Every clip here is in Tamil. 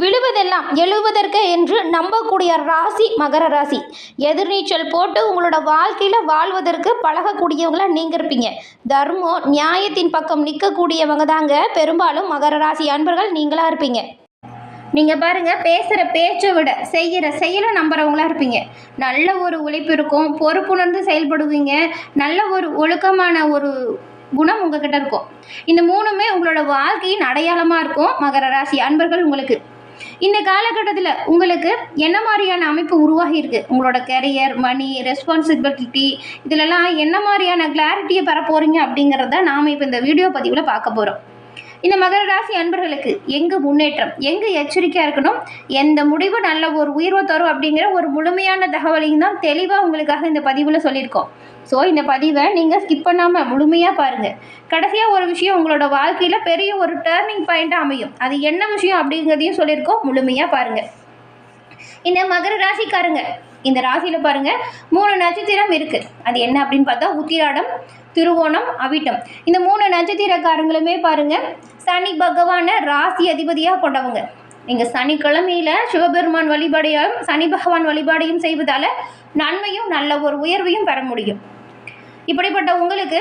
விழுவதெல்லாம் எழுவதற்கு என்று நம்பக்கூடிய ராசி மகர ராசி. எதிர்நீச்சல் போட்டு உங்களோட வாழ்க்கையில் வாழ்வதற்கு பழகக்கூடியவங்கள நீங்கள் இருப்பீங்க. தர்மம் நியாயத்தின் பக்கம் நிற்கக்கூடியவங்க தாங்க. பெரும்பாலும் மகர ராசி அன்பர்கள் நீங்களாக இருப்பீங்க. நீங்கள் பாருங்கள் பேசுகிற பேச்சை விட செய்கிற செயலை நம்புறவங்களா இருப்பீங்க. நல்ல ஒரு உழைப்பு இருக்கும் பொறுப்புணர்ந்து செயல்படுவீங்க. நல்ல ஒரு ஒழுக்கமான ஒரு குணம் உங்ககிட்ட இருக்கும். இந்த மூணுமே உங்களோட வாழ்க்கையின் அடையாளமாக இருக்கும் மகர ராசி அன்பர்கள் உங்களுக்கு. இந்த காலகட்டத்தில் உங்களுக்கு என்ன மாதிரியான அமைப்பு உருவாகி இருக்கு? உங்களோட கெரியர் மணி ரெஸ்பான்சிபிலிட்டி இதிலெல்லாம் என்ன மாதிரியான கிளாரிட்டியை பெற போகிறீங்க அப்படிங்கிறத நாம் இப்போ இந்த வீடியோ பதிவில் பார்க்க போகிறோம் இந்த மகர ராசி அன்பர்களுக்கு எங்கு முன்னேற்றம் எங்கு எச்சரிக்கையாக இருக்கணும் எந்த முடிவு நல்ல ஒரு உயர்வை தரும் அப்படிங்கிற ஒரு முழுமையான தகவலையும் தான் தெளிவாக உங்களுக்காக இந்த பதிவில் சொல்லியிருக்கோம். ஸோ இந்த பதிவை நீங்கள் ஸ்கிப் பண்ணாமல் முழுமையாக பாருங்கள் கடைசியாக ஒரு விஷயம் உங்களோட வாழ்க்கையில் பெரிய ஒரு டேர்னிங் பாயிண்ட்டாக அமையும். அது என்ன விஷயம் அப்படிங்கிறதையும் சொல்லியிருக்கோம். முழுமையாக பாருங்கள் இந்த மகர ராசிக்காரங்க இந்த ராசியில் பாருங்கள் மூணு நட்சத்திரம் இருக்குது அது என்ன அப்படின்னு பார்த்தா உத்திராடம் திருவோணம் அவிட்டம். இந்த மூணு நட்சத்திரக்காரங்களுமே பாருங்கள் சனி பகவானை ராசி அதிபதியாக கொண்டவங்க. நீங்கள் சனிக்கிழமையில் சிவபெருமான் வழிபாடையும் சனி பகவான் வழிபாடையும் செய்வதால் நன்மையும் நல்ல ஒரு உயர்வையும் பெற முடியும். இப்படிப்பட்ட உங்களுக்கு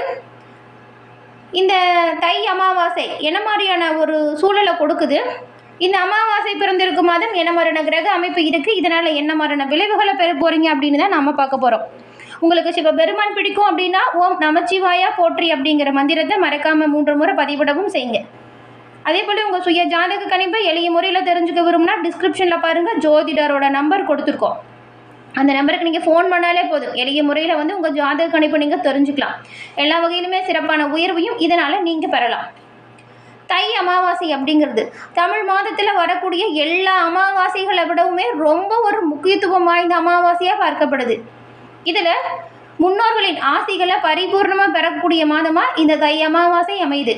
இந்த தை அமாவாசை என்ன மாதிரியான ஒரு சூழலை கொடுக்குது? இந்த அமாவாசை பிறந்திருக்கும் மாதம் என்ன மரண கிரக அமைப்பு இருக்குது இதனால் என்ன மரண விளைவுகளை பெற போகிறீங்க அப்படின்னு தான் நாம் பார்க்க போகிறோம் உங்களுக்கு சிவபெருமான் பிடிக்கும் அப்படின்னா ஓம் நமச்சிவாயா போற்றி அப்படிங்கிற மந்திரத்தை மறக்காமல் மூன்று முறை பதிவிடவும் செய்யுங்க. அதே போல் உங்கள் சுய ஜாதக கணிப்பை எளிய முறையில் தெரிஞ்சுக்க விரும்புனா டிஸ்கிரிப்ஷனில் பாருங்கள் ஜோதிடரோட நம்பர் கொடுத்துருக்கோம். அந்த நம்பருக்கு நீங்கள் ஃபோன் பண்ணாலே போதும். எளிய முறையில் வந்து உங்கள் ஜாதக கணிப்பை நீங்கள் தெரிஞ்சுக்கலாம். எல்லா வகையிலுமே சிறப்பான உயர்வையும் இதனால் நீங்கள் பெறலாம். தை அமாவாசை அப்படிங்கிறது. தமிழ் மாதத்தில் வரக்கூடிய எல்லா அமாவாசைகளை விடவுமே ரொம்ப ஒரு முக்கியத்துவம் வாய்ந்த அமாவாசையாக பார்க்கப்படுது. இதில் முன்னோர்களின் ஆசைகளை பரிபூர்ணமாக பெறக்கூடிய மாதமாக இந்த தை அமாவாசை அமையுது.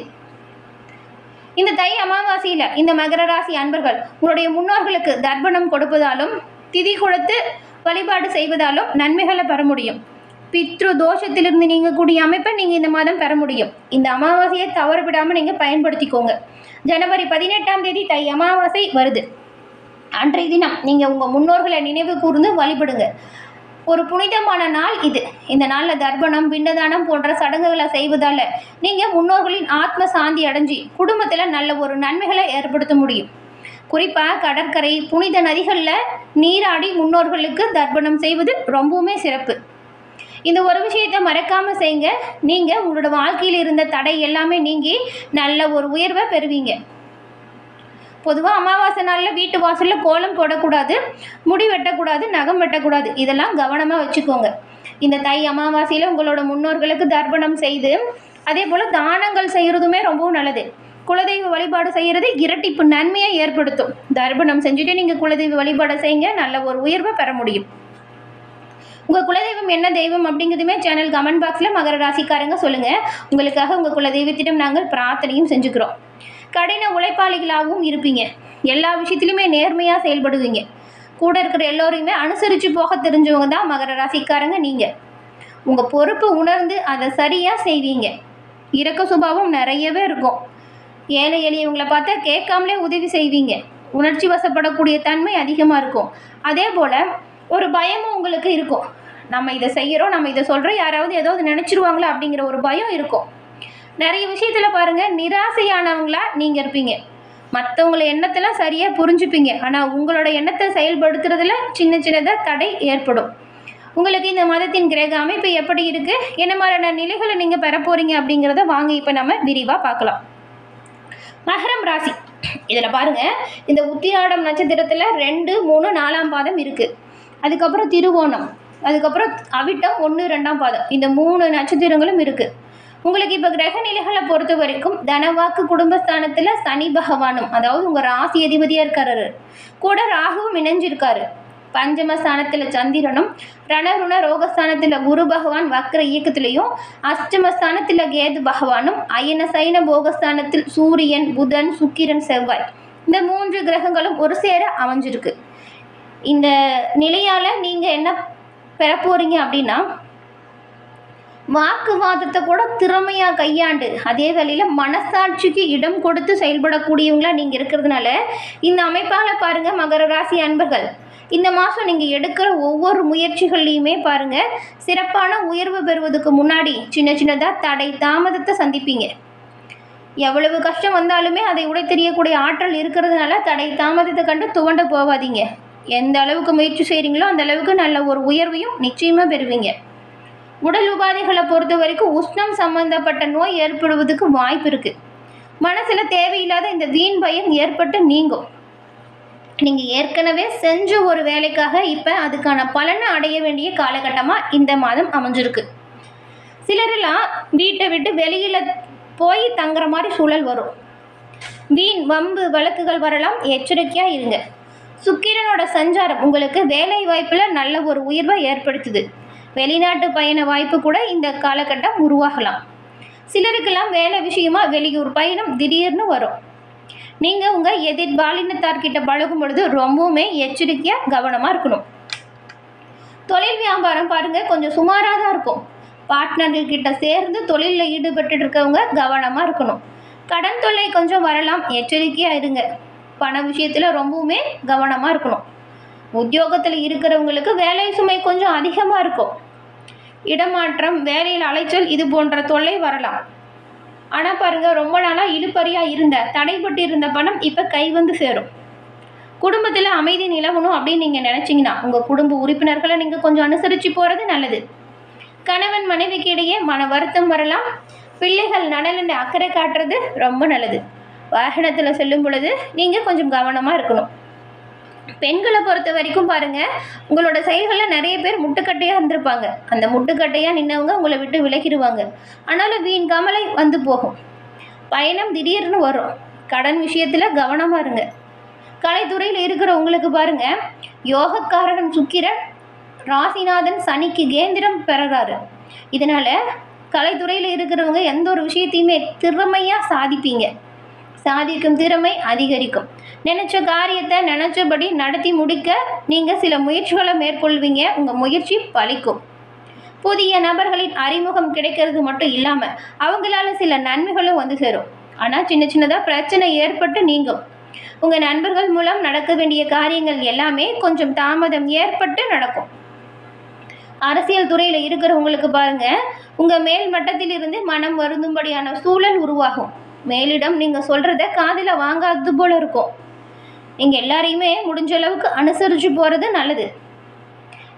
இந்த தை அமாவாசையில் இந்த மகர ராசி அன்பர்கள் உங்களுடைய முன்னோர்களுக்கு தர்ப்பணம் கொடுப்பதாலும் திதி கொடுத்து வழிபாடு செய்வதாலும் நன்மைகளை பெற முடியும். பித்ரு தோஷத்திலிருந்து நீங்கக்கூடிய அமைப்பை நீங்கள் இந்த மாதம் பெற முடியும். இந்த அமாவாசையை தவறு விடாமல் நீங்கள் பயன்படுத்திக்கோங்க. ஜனவரி பதினெட்டாம் தேதி தை அமாவாசை வருது. அன்றைய தினம் நீங்கள் உங்கள் முன்னோர்களை நினைவு கூர்ந்து வழிபடுங்க. ஒரு புனிதமான நாள் இது. இந்த நாளில் தர்ப்பணம் பிண்டதானம் போன்ற சடங்குகளை செய்வதால் நீங்கள் முன்னோர்களின் ஆத்ம சாந்தி அடைஞ்சி குடும்பத்தில் நல்ல ஒரு நன்மைகளை ஏற்படுத்த முடியும். குறிப்பாக கடற்கரை புனித நதிகளில் நீராடி முன்னோர்களுக்கு தர்ப்பணம் செய்வது ரொம்பவுமே சிறப்பு. இந்த ஒரு விஷயத்தை மறக்காமல் செய்யுங்க. நீங்கள் உங்களோட வாழ்க்கையில் இருந்த தடை எல்லாமே நீங்கி நல்ல ஒரு உயர்வை பெறுவீங்க. பொதுவாக அமாவாசை நாளில் வீட்டு வாசலில் கோலம் போடக்கூடாது முடி வெட்டக்கூடாது நகம் வெட்டக்கூடாது. இதெல்லாம் கவனமாக வச்சுக்கோங்க. இந்த தை அமாவாசையில் உங்களோட முன்னோர்களுக்கு தர்ப்பணம் செய்து அதே போல் தானங்கள் செய்கிறதுமே ரொம்பவும் நல்லது. குலதெய்வ வழிபாடு செய்கிறது இரட்டிப்பு நன்மையை ஏற்படுத்தும். தர்ப்பணம் செஞ்சுட்டு நீங்கள் குலதெய்வ வழிபாடு செய்யுங்க. நல்ல ஒரு உயர்வை பெற முடியும். உங்கள் குலதெய்வம் என்ன தெய்வம் அப்படிங்கிறதுமே சேனல் கமெண்ட் பாக்ஸில் மகர ராசிக்காரங்க சொல்லுங்கள் உங்களுக்காக உங்கள் குலதெய்வத்திடம் நாங்கள் பிரார்த்தனையும் செஞ்சுக்கிறோம். கடின உழைப்பாளிகளாகவும் இருப்பீங்க. எல்லா விஷயத்துலையுமே நேர்மையாக செயல்படுவீங்க. கூட இருக்கிற எல்லோரையுமே அனுசரித்து போக தெரிஞ்சவங்க தான் மகர ராசிக்காரங்க நீங்கள் உங்கள் பொறுப்பு உணர்ந்து அதை சரியாக செய்வீங்க. இரக்க சுபாவம் நிறையவே இருக்கும். ஏழை எளியவங்களை பார்த்தா கேட்காமலே உதவி செய்வீங்க. உணர்ச்சி வசப்படக்கூடிய தன்மை அதிகமாக இருக்கும். அதே போல் ஒரு பயமும் உங்களுக்கு இருக்கும். நம்ம இதை செய்கிறோம் நம்ம இதை சொல்கிறோம் யாராவது ஏதாவது நினச்சிருவாங்களா அப்படிங்கிற ஒரு பயம் இருக்கும். நிறைய விஷயத்தில் பாருங்கள் நிராசையானவங்களா நீங்கள் இருப்பீங்க. மற்றவங்கள எண்ணத்தெல்லாம் சரியாக புரிஞ்சுப்பீங்க. ஆனால் உங்களோட எண்ணத்தை செயல்படுத்துறதுல சின்ன சின்னதாக தடை ஏற்படும். உங்களுக்கு இந்த மதத்தின் கிரக அமைப்பு எப்படி இருக்குது என்ன மாதிரியான நிலைகளை நீங்கள் பெற போகிறீங்க அப்படிங்கிறத வாங்க இப்போ நம்ம விரிவாக பார்க்கலாம். மகரம் ராசி. இதில் பாருங்கள் இந்த உத்திராடம் நட்சத்திரத்தில் ரெண்டு மூணு நாலாம் பாதம் இருக்குது அதுக்கப்புறம் திருவோணம் அதுக்கப்புறம் அவிட்டம் ஒன்று ரெண்டாம் பாதம். இந்த மூணு நட்சத்திரங்களும் இருக்குது உங்களுக்கு இப்போ கிரக நிலைகளை பொறுத்த வரைக்கும் தனவாக்கு குடும்பஸ்தானத்தில் சனி பகவானும் அதாவது உங்கள் ராசி அதிபதியாக இருக்காரு. கூட ராகுவும் இணைஞ்சிருக்காரு. பஞ்சமஸ்தானத்தில் சந்திரனும் ரணருண ரோகஸ்தானத்தில் குரு பகவான் வக்ர இயக்கத்திலையும் அஷ்டமஸ்தானத்தில் கேது பகவானும் அயன சைன போகஸ்தானத்தில் சூரியன் புதன் சுக்கிரன் செவ்வாய். இந்த மூன்று கிரகங்களும் ஒரு சேர அமைஞ்சிருக்கு. இந்த நிலையால் நீங்கள் என்ன பெற போகிறீங்க அப்படின்னா வாக்குவாதத்தை கூட திறமையாக கையாண்டு அதே வேளையில் மனசாட்சிக்கு இடம் கொடுத்து செயல்படக்கூடியவங்களா நீங்கள் இருக்கிறதுனால இந்த அமைப்பால் பாருங்கள் மகர ராசி அன்பர்கள். இந்த மாதம் நீங்கள் எடுக்கிற ஒவ்வொரு முயற்சிகள்லையுமே பாருங்கள் சிறப்பான உயர்வு பெறுவதற்கு முன்னாடி சின்ன சின்னதாக தடை தாமதத்தை சந்திப்பீங்க. எவ்வளவு கஷ்டம் வந்தாலுமே அதை உடை தெரியக்கூடிய ஆற்றல் இருக்கிறதுனால தடை தாமதத்தை கண்டு துவண்ட போகாதீங்க. எந்த அளவுக்கு முயற்சி செய்கிறீங்களோ அந்த அளவுக்கு நல்ல ஒரு உயர்வையும் நிச்சயமாக பெறுவீங்க. உடல் உபாதைகளை பொறுத்த வரைக்கும் உஷ்ணம் சம்பந்தப்பட்ட நோய் ஏற்படுவதுக்கு வாய்ப்பு இருக்குது மனசில் தேவையில்லாத இந்த வீண் பயம் ஏற்பட்டு நீங்கும். நீங்கள் ஏற்கனவே செஞ்ச ஒரு வேலைக்காக இப்போ அதுக்கான பலனை அடைய வேண்டிய காலகட்டமாக இந்த மாதம் அமைஞ்சிருக்கு. சிலரெல்லாம் வீட்டை விட்டு வெளியில் போய் தங்குற மாதிரி சூழல் வரும். வீண் வம்பு வழக்குகள் வரலாம் எச்சரிக்கையாக இருங்க. சுக்கிரனோட சஞ்சாரம் உங்களுக்கு வேலை வாய்ப்பில் நல்ல ஒரு உயர்வை ஏற்படுத்துது. வெளிநாட்டு பயண வாய்ப்பு கூட இந்த காலகட்டம் உருவாகலாம். சிலருக்கெல்லாம் வேலை விஷயமா வெளியூர் பயணம் திடீர்னு வரும். நீங்கள் உங்கள் எதிர் பாலினத்தார்கிட்ட பழகும் பொழுது ரொம்பவுமே எச்சரிக்கையாக கவனமாக இருக்கணும். தொழில் வியாபாரம் பாருங்கள் கொஞ்சம் சுமாராக தான் இருக்கும். பார்ட்னர்கள்கிட்ட சேர்ந்து தொழிலில் ஈடுபட்டு இருக்கவங்க கவனமாக இருக்கணும். கடன் தொல்லை கொஞ்சம் வரலாம் எச்சரிக்கையாக இருங்க. பண விஷயத்தில் ரொம்பவுமே கவனமாக இருக்கணும். உத்தியோகத்தில் இருக்கிறவங்களுக்கு வேலை சுமை கொஞ்சம் அதிகமாக இருக்கும். இடமாற்றம் வேலையில் அலைச்சல் இது போன்ற தொல்லை வரலாம். ஆனால் பாருங்கள் ரொம்ப நாளாக இழுப்பறியாக இருந்த தடைப்பட்டு இருந்த பணம் இப்போ கை வந்து சேரும். குடும்பத்தில் அமைதி நிலவணும் அப்படின்னு நீங்கள் நினச்சிங்கன்னா உங்கள் குடும்ப உறுப்பினர்களை நீங்கள் கொஞ்சம் அனுசரித்து போகிறது நல்லது. கணவன் மனைவிக்கு இடையே மன வருத்தம் வரலாம். பிள்ளைகள் நலனில் அக்கறை காட்டுறது ரொம்ப நல்லது. வாகனத்தில் செல்லும் பொழுது நீங்கள் கொஞ்சம் கவனமாக இருக்கணும். பெண்களை பொறுத்த வரைக்கும் பாருங்கள் உங்களோட செயல்களில் நிறைய பேர் முட்டுக்கட்டையாக இருந்திருப்பாங்க. அந்த முட்டுக்கட்டையாக நின்னவங்க உங்களை விட்டு விலகிடுவாங்க. ஆனாலும் வீண் கமலை வந்து போகும். பயணம் திடீர்னு வரும். கடன் விஷயத்தில் கவனமாக இருங்க. கலைத்துறையில் இருக்கிற உங்களுக்கு பாருங்கள் யோகக்காரகன் சுக்கிரன் ராசிநாதன் சனிக்கு கேந்திரம் பெறறாரு. இதனால் கலைத்துறையில் இருக்கிறவங்க எந்த ஒரு விஷயத்தையுமே திறமையாக சாதிப்பீங்க. சாதிக்கும் திறமை அதிகரிக்கும். நினச்ச காரியத்தை நினச்சபடி நடத்தி முடிக்க நீங்கள் சில முயற்சிகளை மேற்கொள்வீங்க. உங்கள் முயற்சி பலிக்கும். புதிய நபர்களின் அறிமுகம் கிடைக்கிறது மட்டும் இல்லாமல் அவங்களால சில நன்மைகளும் வந்து சேரும். ஆனால் சின்ன சின்னதாக பிரச்சனை ஏற்பட்டு நீங்கும். உங்கள் நண்பர்கள் மூலம் நடக்க வேண்டிய காரியங்கள் எல்லாமே கொஞ்சம் தாமதம் ஏற்பட்டு நடக்கும். அரசியல் துறையில் இருக்கிறவங்களுக்கு பாருங்க உங்கள் மேல் மட்டத்திலிருந்து மனம் வருந்தும்படியான சூழல் உருவாகும். மேலிடம் நீங்கள் சொல்கிறத காதில் வாங்காதது போல இருக்கும். நீங்கள் எல்லாரையுமே முடிஞ்ச அளவுக்கு அனுசரித்து போகிறது நல்லது.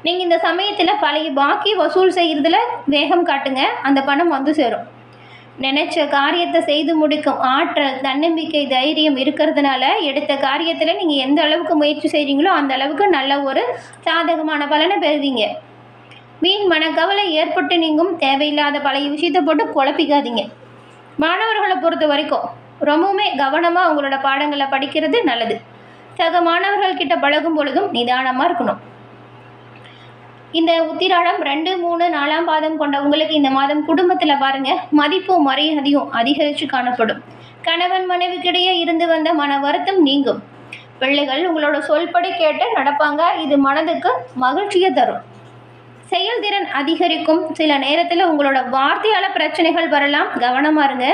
நீங்கள் இந்த சமயத்தில் பழைய பாக்கி வசூல் செய்கிறதுல வேகம் காட்டுங்க. அந்த பணம் வந்து சேரும். நினைச்ச காரியத்தை செய்து முடிக்கும் ஆற்றல் தன்னம்பிக்கை தைரியம் இருக்கிறதுனால எடுத்த காரியத்தில் நீங்கள் எந்த அளவுக்கு முயற்சி செய்கிறீங்களோ அந்த அளவுக்கு நல்ல ஒரு சாதகமான பலனை பெறுவீங்க. வீண் மனக்கவலை ஏற்பட்டு நீங்கும் தேவையில்லாத பழைய விஷயத்தை போட்டு குழப்பிக்காதீங்க. மாணவர்களை பொறுத்த வரைக்கும் ரொம்பவுமே கவனமாக அவங்களோட பாடங்களை படிக்கிறது நல்லது. சக மாணவர்கள் கிட்ட பழகும் பொழுதும் நிதானமாக இருக்கணும். இந்த உத்திராடம் ரெண்டு மூணு நாலாம் பாதம் கொண்ட உங்களுக்கு இந்த மாதம் குடும்பத்தில் பாருங்க மதிப்பும் மரியாதையும் அதிகரித்து காணப்படும். கணவன் மனைவிக்கிடையே இருந்து வந்த மன வருத்தம் நீங்கும். பிள்ளைகள் உங்களோட சொல்படி கேட்டு நடப்பாங்க. இது மனதுக்கு மகிழ்ச்சியை தரும். செயல்திறன் அதிகரிக்கும். சில நேரத்தில் உங்களோட வார்த்தையால் பிரச்சனைகள் வரலாம். கவனமாக இருங்க.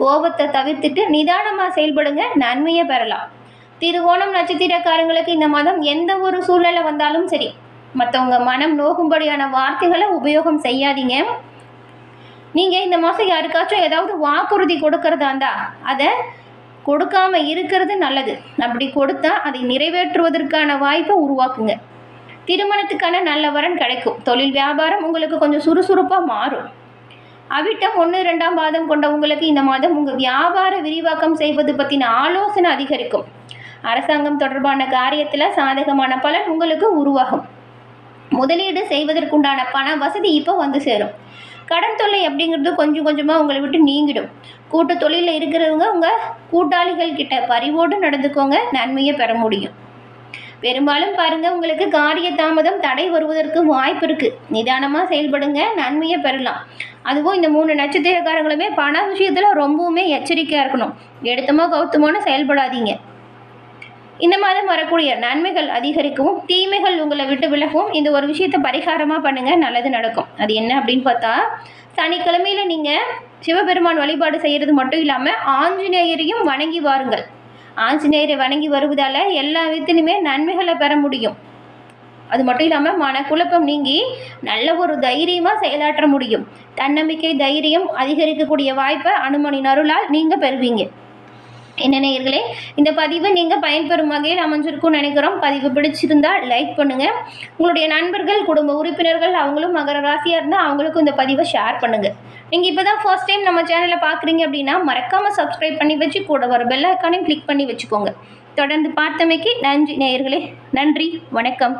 கோபத்தை தவிர்த்துட்டு நிதானமாக செயல்படுங்க. நன்மையை பெறலாம். திருவோணம் நட்சத்திரக்காரங்களுக்கு இந்த மாதம் எந்த ஒரு சூழ்நிலை வந்தாலும் சரி மற்றவங்க மனம் நோகும்படியான வார்த்தைகளை உபயோகம் செய்யாதீங்க. நீங்கள் இந்த மாதம் யாருக்காச்சும் ஏதாவது வாக்குறுதி கொடுக்கறதா இருந்தா அதை கொடுக்காம இருக்கிறது நல்லது. அப்படி கொடுத்தா அதை நிறைவேற்றுவதற்கான வாய்ப்பை உருவாக்குங்க. திருமணத்துக்கான நல்ல வரன் கிடைக்கும். தொழில் வியாபாரம் உங்களுக்கு கொஞ்சம் சுறுசுறுப்பாக மாறும். அவிட்டம் ஒன்று ரெண்டாம் பாதம் கொண்ட உங்களுக்கு இந்த மாதம் உங்கள் வியாபார விரிவாக்கம் செய்வது பற்றின ஆலோசனை அதிகரிக்கும். அரசாங்கம் தொடர்பான காரியத்தில் சாதகமான பலன் உங்களுக்கு உருவாகும். முதலீடு செய்வதற்குண்டான பண வசதி இப்போ வந்து சேரும். கடன் தொல்லை அப்படிங்கிறது கொஞ்சம் கொஞ்சமாக உங்களை விட்டு நீங்கிடும். கூட்டு தொழிலில் இருக்கிறவங்க உங்கள் கூட்டாளிகள் கிட்ட பரிவோடு நடந்துக்கோங்க நன்மையை பெற முடியும். பெரும்பாலும் பாருங்க உங்களுக்கு காரிய தாமதம் தடை வருவதற்கு வாய்ப்பு இருக்கு. நிதானமாக செயல்படுங்க நன்மையை பெறலாம். அதுவும் இந்த மூணு நட்சத்திரக்காரங்களுமே பண விஷயத்தில் ரொம்பவுமே எச்சரிக்கையாக இருக்கணும். எடுத்தமோ கௌத்தமோன்னு செயல்படாதீங்க. இந்த மாதம் வரக்கூடிய நன்மைகள் அதிகரிக்கவும் தீமைகள் உங்களை விட்டு விலகவும் இந்த ஒரு விஷயத்த பரிகாரமாக பண்ணுங்கள் நல்லது நடக்கும். அது என்ன அப்படின்னு பார்த்தா சனிக்கிழமையில் நீங்கள் சிவபெருமான் வழிபாடு செய்கிறது மட்டும் இல்லாமல் ஆஞ்சநேயரையும் வணங்கி வாருங்கள். ஆஞ்சநேயரை வணங்கி வருவதால் எல்லா விதத்திலுமே நன்மைகளை பெற முடியும். அது மட்டும் இல்லாமல் மனக்குழப்பம் நீங்கி நல்ல ஒரு தைரியமாக செயலாற்ற முடியும். தன்னம்பிக்கை தைரியம் அதிகரிக்கக்கூடிய வாய்ப்பை அனுமனின் அருளால் நீங்கள் பெறுவீங்க. என்ன நேயர்களே இந்த பதிவு நீங்கள் பயன்பெறும் வகையில் அமைஞ்சிருக்கும்னு நினைக்கிறோம். பதிவு பிடிச்சிருந்தா லைக் பண்ணுங்கள் உங்களுடைய நண்பர்கள் குடும்ப உறுப்பினர்கள் அவங்களும் மகர ராசியாக இருந்தால் அவங்களுக்கும் இந்த பதிவை ஷேர் பண்ணுங்கள் நீங்கள் இப்போ தான் ஃபர்ஸ்ட் டைம் நம்ம சேனலில் பார்க்குறீங்க அப்படின்னா மறக்காமல் சப்ஸ்கிரைப் பண்ணி வச்சு கூட வர பெல் ஐக்கானையும் கிளிக் பண்ணி வச்சுக்கோங்க. தொடர்ந்து பார்த்தமைக்கு நன்றி நேயர்களே. நன்றி வணக்கம்.